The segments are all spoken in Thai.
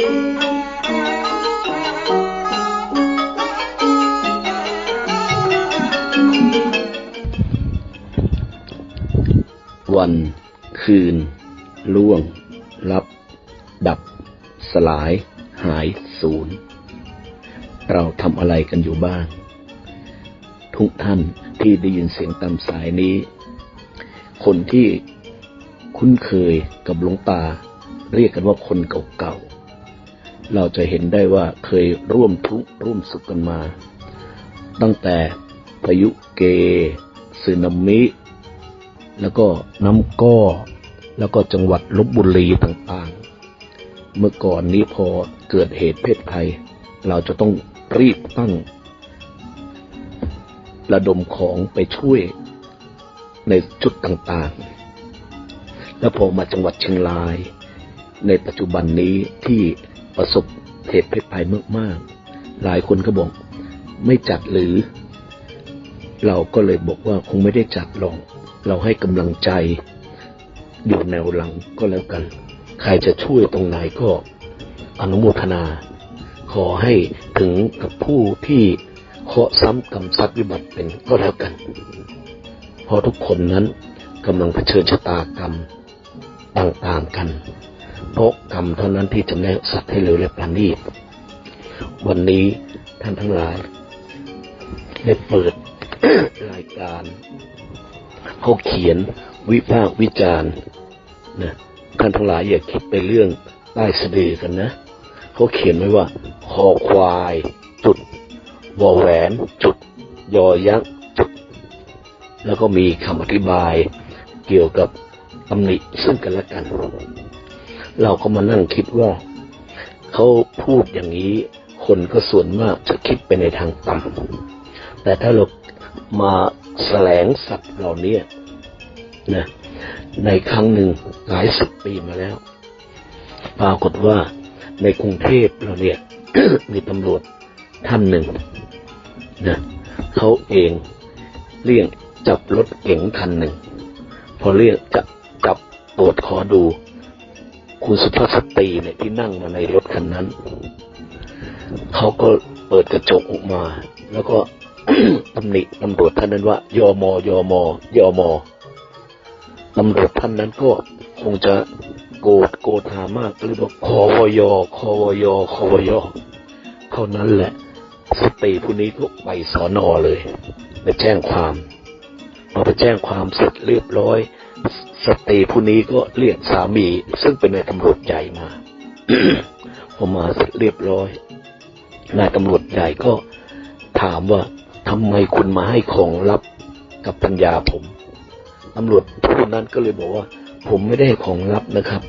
วันคืน ล่วงลับ ดับ สลาย หายสูญเราทำอะไรกันอยู่บ้าง ทุกท่านที่ได้ยินเสียงตามสายนี้ คนที่คุ้นเคยกับหลวงตา เรียกกันว่าคนเก่าๆ เราจะเห็นได้ว่าเคยร่วมทุกข์ร่วมสุขกันมา ตั้งแต่พายุเกสึนามิ แล้วก็น้ำก้อ แล้วก็จังหวัดลบบุรีต่างๆ เมื่อก่อนนี้พอเกิดเหตุเพศภัย เราจะต้องรีบตั้ง ระดมของไปช่วยในจุดต่างๆ แล้วพอมาจังหวัดเชียงราย ในปัจจุบันนี้ที่ ประสบเหตุเพศภัยมากๆ หลายคนก็บอก ไม่จัดหรือ เราก็เลยบอกว่าคงไม่ได้จัดหรอกเราให้กำลังใจ อยู่แนวหลังก็แล้วกัน ใครจะช่วยตรงไหนก็ อนุโมทนา ขอให้ถึงกับผู้ที่เคาะซ้ำกรรมซัดวิบัติเป็นก็แล้วกัน เพราะทุกคนนั้นกำลังเผชิญชะตากรรมต่างๆกัน เพราะกรรมเท่านั้นที่จะแนะสัตว์ให้เร็วและประณีตวันนี้ท่านทั้งหลาย ได้เปิดรายการเขาเขียนวิพากษ์วิจารณ์นะท่านทั้งหลายอย่าคิดไปเรื่องใต้สะดือกันนะ เขาเขียนไว้ว่าคอควาย จุดวอแหวนจุด ยอยักษ์จุด แล้วก็มีคำอธิบายเกี่ยวกับตำหนิซึ่งกันและกัน เราก็มานั่งคิดว่าเขาพูดอย่างนี้ คนก็ส่วนมากจะคิดไปในทางต่ำแต่ถ้าเรามาแสลงสัตว์เหล่านี้นะในครั้งหนึ่งหลายสิบปีมาแล้ว ปรากฏว่าในกรุงเทพเราเนี่ยมีตำรวจท่านหนึ่งนะเขาเองเรียกจับรถเก๋งคันหนึ่ง พอเรียกจะจับตรวจขอดู คุณสุภาพสตรีเนี่ยที่นั่งมาในรถคันนั้น เขาก็เปิดกระจกออกมา แล้วก็ตำหนิตำรวจท่านนั้นว่ายอมอยอมอยอมอตำรวจท่านนั้นก็คงจะโกรธโกรธามากเลยบอกคอวยอคอวยอคอวยอเท่านั้นแหละ สตรีผู้นี้ก็ไปสอนอเลยไปแจ้งความพอไปแจ้งความเสร็จเรียบร้อย สตรีผู้นี้ก็เรียกสามี ซึ่งเป็นนายตำรวจใหญ่มาพอมาเสร็จเรียบร้อยนายตำรวจใหญ่ก็ถามว่าทำไมคุณมาให้ของลับกับปัญญาผมตำรวจผู้นั้นก็เลยบอกว่า ผมไม่ได้ของลับนะครับ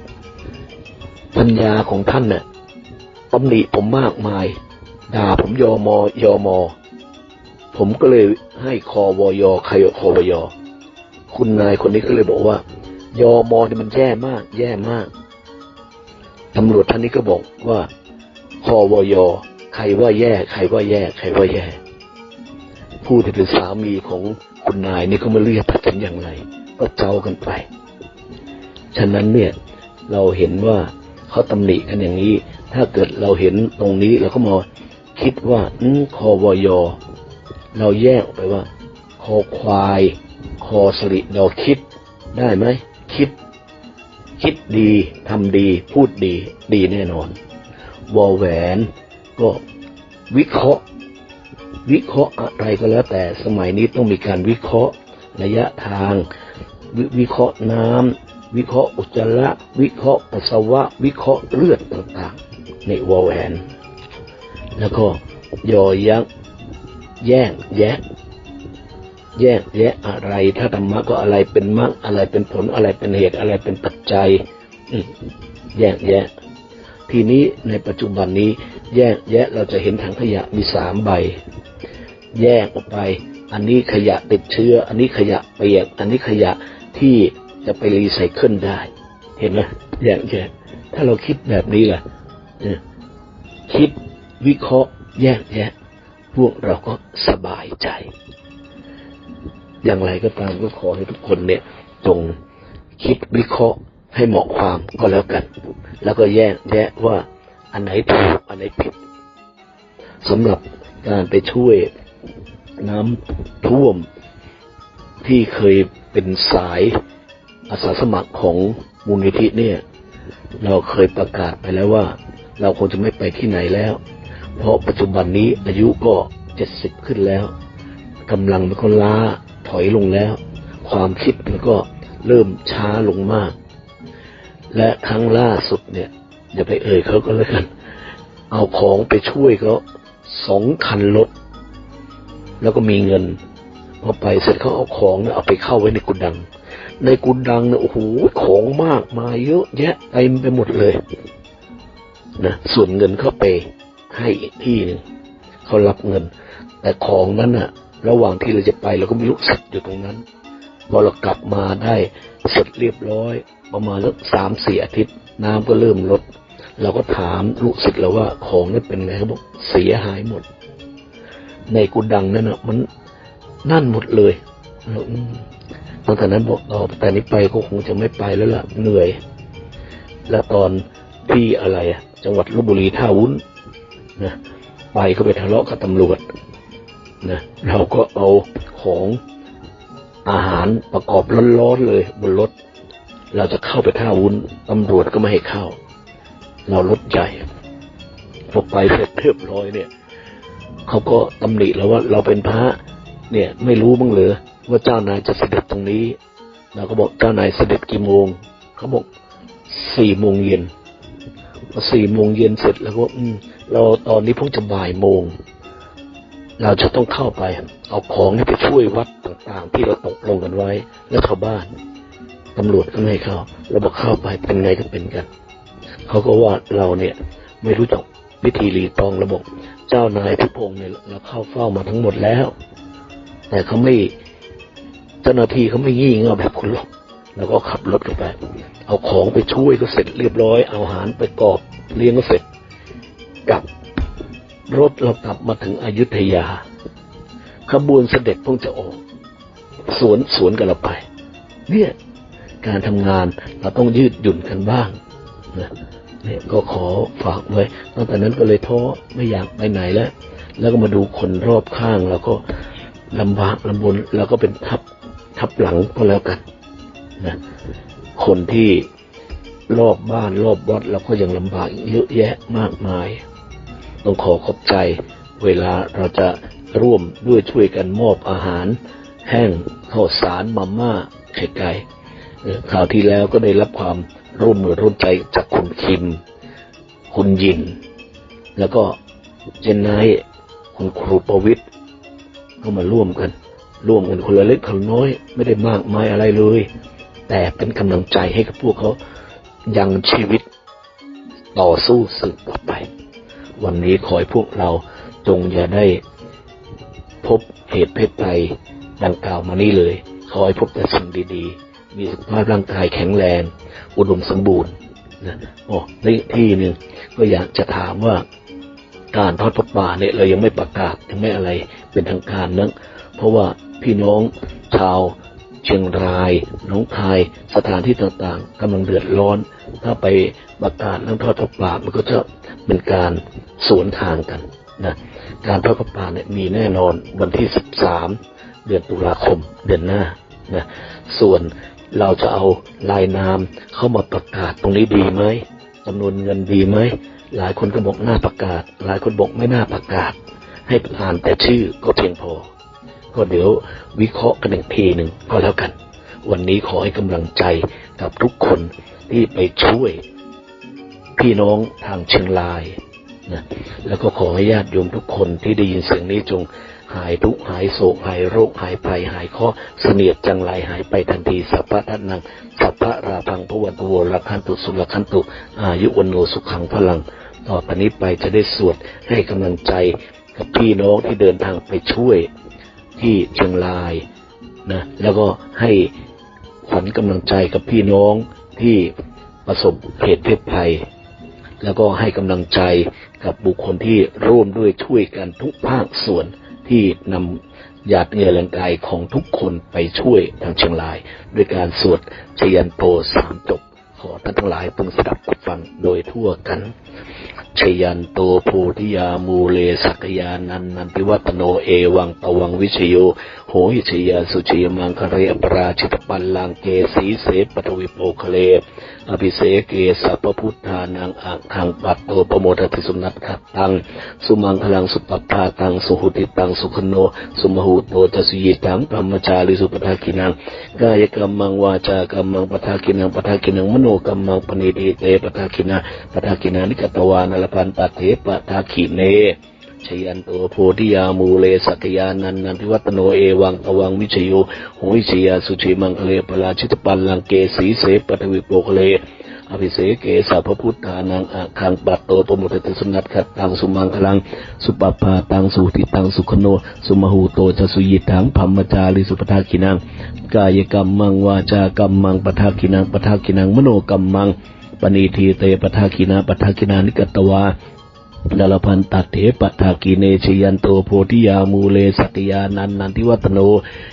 ปัญญาของท่านเนี่ยตำหนิผมมากมาย ด่าผมยอมอยอมอ ผมก็เลยให้คอวอยอใครคอวยอคุณนายคนนี้ก็เลยบอกว่า ยอมอเนี่ยมันแย่มาก แย่มากตำรวจท่านนี้ก็บอกว่าคอวอยอใครว่าแย่ ใครว่าแย่ ใครว่าแย่ ผู้ที่เป็นสามีของคุณนายนี่ก็ไม่เรียกตัดสินอย่างไร ก็เจ้ากันไป ฉะนั้นเนี่ย เราเห็นว่าเขาตำหนิกันอย่างนี้ ถ้าเกิดเราเห็นตรงนี้เราก็มาคิดว่าอืคอวอยอเราแยกออกไปว่า คอควาย คอสลิดอคิดได้ไหม คิด คิดดีทำดีพูดดี ดีแน่นอนวอแหวนก็วิเคราะห์ วิเคราะห์อะไรก็แล้ว แต่สมัยนี้ต้องมีการวิเคราะห์ระยะทางววิเคราะห์น้ำวิเคราะห์อุจจาระวิเคราะห์ปัสสาวะ วิเคราะห์เลือดต่างๆในวอแหวน แล้วก็ยอยักษ์แยกแยะ แยกแยะอะไร ถ้าธรรมะก็อะไรเป็นมรรคอะไรเป็นผลอะไรเป็นเหตุอะไรเป็นปัจจัยอืแยกแยะ ทีนี้ในปัจจุบันนี้ แยกแยะเราจะเห็นถังขยะมีสามใบ แยกออกไป อันนี้ขยะติดเชื้อ อันนี้ขยะเปียก อันนี้ขยะที่จะไปรีไซเคิลได้ เห็นไหมแยกแยะ ถ้าเราคิดแบบนี้ล่ะคิดวิเคราะห์ แยกแยะ พวกเราก็สบายใจ อย่างไรก็ตามก็ขอให้ทุกคนเนี่ยจงคิดวิเคราะห์ให้เหมาะความก็แล้วกัน แล้วก็แยกแยะว่าอันไหนถูกอันไหนผิดสำหรับการไปช่วยน้ำท่วมที่เคยเป็นสายอาสาสมัครของมูลนิธิเนี่ย เราเคยประกาศไปแล้วว่า เราคงจะไม่ไปที่ไหนแล้ว เพราะปัจจุบันนี้อายุก็เจ็ดสิบขึ้นแล้วกำลังมันก็ล้า ถอยลงแล้ว ความคิดมันก็เริ่มช้าลงมาก และครั้งล่าสุดเนี่ยอย่าไปเอ่ยเขาก็แล้วกัน เอาของไปช่วยเขาสองคันรถแล้วก็มีเงินพอไปเสร็จเขาเอาของเนี่ยเอาไปเข้าไว้ในกุดัง ในกุดังเนี่ยโอ้โหของมากมายเยอะแยะเต็มไปหมดเลยนะส่วนเงินเขาไปให้อีกที่หนึ่งเขารับเงิน แต่ของนั้นน่ะ ระหว่างที่เราจะไปเราก็ม่รู้สึกอยู่ตรงนั้น พอเรากลับมาได้เสร็จเรียบร้อย ประมาณสักสามสี่อาทิตย์ น้ำก็เริ่มลด เราก็ถามลูกศิษย์เราว่าของนี่เป็นไงเขาบอกเสียหายหมด ในกุดังนั่นนะมันนั่นหมดเลยตั้งแต่นั้นบอกต่อแต่นี้ไปก็คงจะไม่ไปแล้วล่ะเหนื่อย แล้วตอนที่อะไรอะจังหวัดลบบุรีท่าวุ้นนะไปก็ไปทะเลาะกับตำรวจ นะเราก็เอาของอาหารประกอบร้อนๆเลยบนรถ เราจะเข้าไปท่าวุ้นตำรวจก็ไม่ให้เข้า เรารถใหญ่พอไปเสร็จเรียบร้อยเนี่ยเขาก็ตำหนิเราว่าเราเป็นพระ เนี่ยไม่รู้บ้างเหรอว่าเจ้านายจะเสด็จตรงนี้เราก็บอกเจ้านายเสด็จกี่โมงเขาบอกสี่โมงเย็นพอสี่โมงเย็นเสร็จแล้วก็อืมเราตอนนี้เพิ่งจะบ่ายโมง เราจะต้องเข้าไป เอาของนี่ไปช่วยวัดต่างๆ ที่เราตกลงกันไว้ แล้วชาวบ้านตำรวจก็ไม่เข้าเราบอกเข้าไปเป็นไงก็เป็นกัน เขาก็ว่าเราเนี่ยไม่รู้จักวิธีรีตองระบบเจ้านายทุพงเนี่ยเราเข้าเฝ้ามาทั้งหมดแล้ว แต่เขาไม่เจ้าหน้าที่เขาไม่ยี่เง่าแบบคุณหรอกแล้วก็ขับรถเข้าไป เอาของไปช่วยก็เสร็จเรียบร้อย เอาอาหารไปกรอบเลี้ยงก็เสร็จกลับ รถเรากลับมาถึงอยุธยา ขบวนเสด็จพงจะออก สวนสวนกันเราไป เนี่ยการทำงานเราต้องยืดหยุ่นกันบ้างนะเนี่ยก็ขอฝากไว้ตั้งแต่นั้นก็เลยท้อไม่อยากไปไหนแล้ว แล้วก็มาดูคนรอบข้างแล้วก็ลำบากลำบนแล้วก็เป็นทับทับหลังก็แล้วกันนะคนที่รอบบ้านรอบวัดเราก็ยังลำบากเยอะแยะมากมาย ต้องขอขอบใจ เวลาเราจะร่วมด้วยช่วยกันมอบอาหาร แห้งข้าวสารมาม่าไข่ไก่เอ่อคราวที่แล้วก็ได้รับความร่วมมือร่วมใจจากคุณคิม คุณยิน แล้วก็เจนไนคุณครูประวิทย์ก็มาร่วมกัน ร่วมกันคนละเล็กคนละน้อย ไม่ได้มากมายอะไรเลย แต่เป็นกำลังใจให้กับพวกเขายังชีวิตต่อสู้สืบต่อไป วันนี้ขอให้พวกเราจงอย่าได้พบเหตุเพศภัยดังกล่าวมานี้เลย ขอให้พบแต่สิ่งดีๆ มีสุขภาพร่างกายแข็งแรง อุดมสมบูรณ์นะโอ้ในที่หนึ่งก็อยากจะถามว่าการทอดพระป่าเนี่ยเรายังไม่ประกาศยังไม่อะไรเป็นทางการเนอะเพราะว่าพี่น้องชาว เชียงรายหนองคาย สถานที่ต่างๆกำลังเดือดร้อน ถ้าไปประกาศเรื่องทอดพระป่ามันก็จะเป็นการสวนทางกันนะการทอดพระป่าเนี่ยมีแน่นอนวันที่ 13 เดือนตุลาคมเดือนหน้านะส่วนเราจะเอาลายนามเข้ามาประกาศตรงนี้ดีไหมจำนวนเงินดีไหมหลายคนก็บอกน่าประกาศ หลายคนบอกไม่น่าประกาศ ให้อ่านแต่ชื่อก็เพียงพอ ก็เดี๋ยววิเคราะห์กันอีกทีหนึ่งก็แล้วกัน วันนี้ขอให้กำลังใจกับทุกคนที่ไปช่วย พี่น้องทางเชียงรายนะแล้วก็ขอให้ญาติโยมทุกคนที่ได้ยินเสียงนี้จงหายทุกหายโศกหายโรคหายภัยหายข้อเสนียดจังไรหายไปทันทีสัพพะทันนังสัพพะราพังพวันตุโวรคันตุสุรคันตุ อายุวันโนสุขังพลัง ต่อไปนี้ไปจะได้สวดให้กำลังใจกับพี่น้องที่เดินทางไปช่วย ที่เชียงรายนะแล้วก็ให้ขวัญกำลังใจกับพี่น้องที่ประสบเหตุเพศภัย แล้วก็ให้กำลังใจกับบุคคลที่ร่วมด้วยช่วยกันทุกภาคส่วนที่นำหยาดเหงื่อแรงกายของทุกคนไปช่วยทางเชียงราย ด้วยการสวดชยันโตสามจบขอท่านทั้งหลายพึงสดับฟังโดยทั่วกันชยันโตโพธิยามูเลสักยานันนันติวัตโนเอวังตวังวิชโยโหหิชยาสุชยมังคเรอปราชิตปัลลังเกสีเสปทวิโปคเล อภิเสเกสัพพุทธานังอังคังปัตโตปโมทติสุนัตขัตตัง สุมังคลังสุปปาตังสุหุติตังสุขโน สุมหูโตจะสุยิตังพรหมจาริสุปทากินังกายกรรมังวาจากรรมังปทากินังปทากินังมโนกรรมังปณิทิเตปทากินาปทากินานิกตวานลพันตเถปทากิเนชยันโตโพธิยามูเลสักยานันนันทิวัตโนเอวังตวังวิชโยโหยชยาสุชีมังคะเลปราชิตปัลลังเกสีเสปทวิโปคะเลอภิเสเกสัพพุทธานังอาคังปัตโตปมุตติสนัตขัดตังสุมังคลัง สุปปาตังสุติตังสุขโน สุมหูโตจะสุยิตังพัมมจาริสุปทากินัง กายกรรมมังวาจากรรมังปทากินังปทากินังมโนกรรมมัง ปณีทีเตปทากินาปทากินานิกตวา ดลพันตัดเถปัฏฐากีเนชยันโตโพธิยามูเลสัตยานันนันทิวัตโน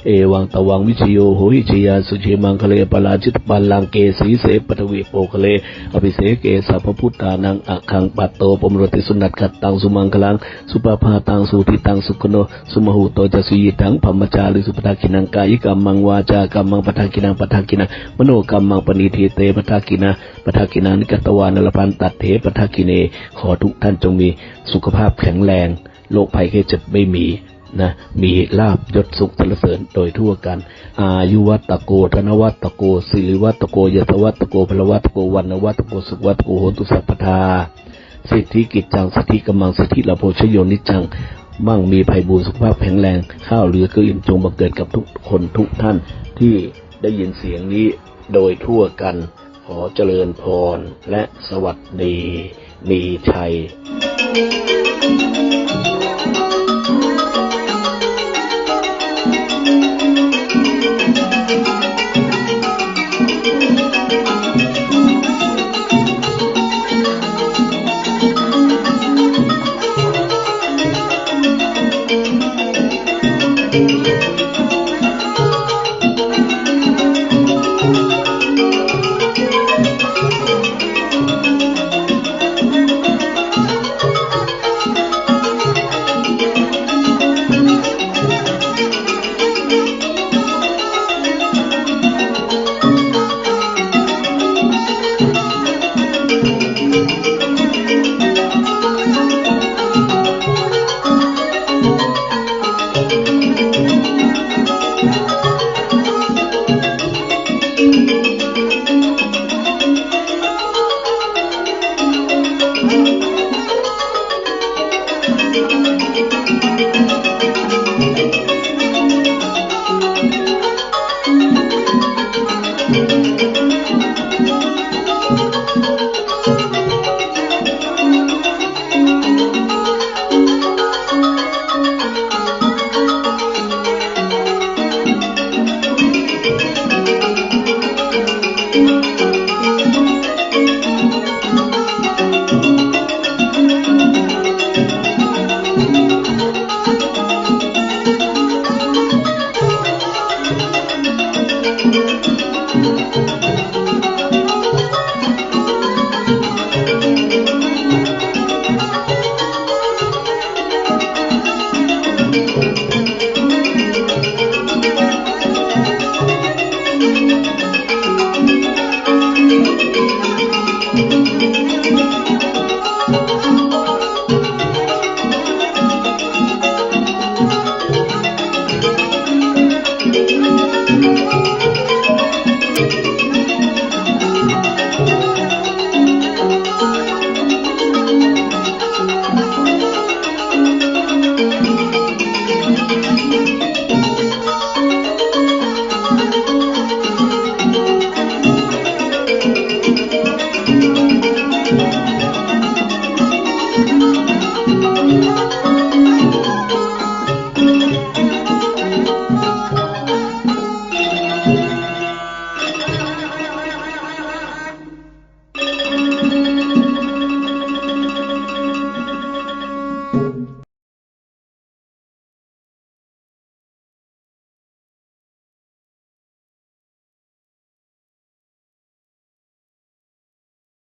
เอวังตวังวิชโยโหหิชยาสุเชมังคเลปลาจิตปัลลังเกสีเสปทวีโปคเล อภิเสเกสัพพุทธานังอักขังปัตโตปมรติสุนัตขัดตังสุมังคลัง สุปภาตังสุทิตังสุขโน สุมหูโตจะสุยิตังพัมมจาริสุปทากินังกายกรรมังวาจากรรมังปทากินังปทากินังมโนกรรมังปณิทีเตปทากินาปทากินานิกตวานลพันตัดเถปทากิเนขอทุกท่านจงมีสุขภาพแข็งแรงโรคภัยแค่เจ็บไม่มีนะมีลาบยศสุขสรรเสริญโดยทั่วกัน อายุวัตโกธนวัตโกสิริวัตโกยศวัตโกพลวัตโกวันวัตโกสุขวัตโกโหตุสัพพทาสิทธิกิจจังสิทธิกำมังสิทธิละโพชโยนิจจังมั่งมีภัยบูรสุขภาพแข็งแรงข้าวเหลือเก็อิ่มจงบังเกิดกับทุกคนทุกท่านที่ได้ยินเสียงนี้โดยทั่วกัน ขอเจริญพรและสวัสดี มีชัย Thank you.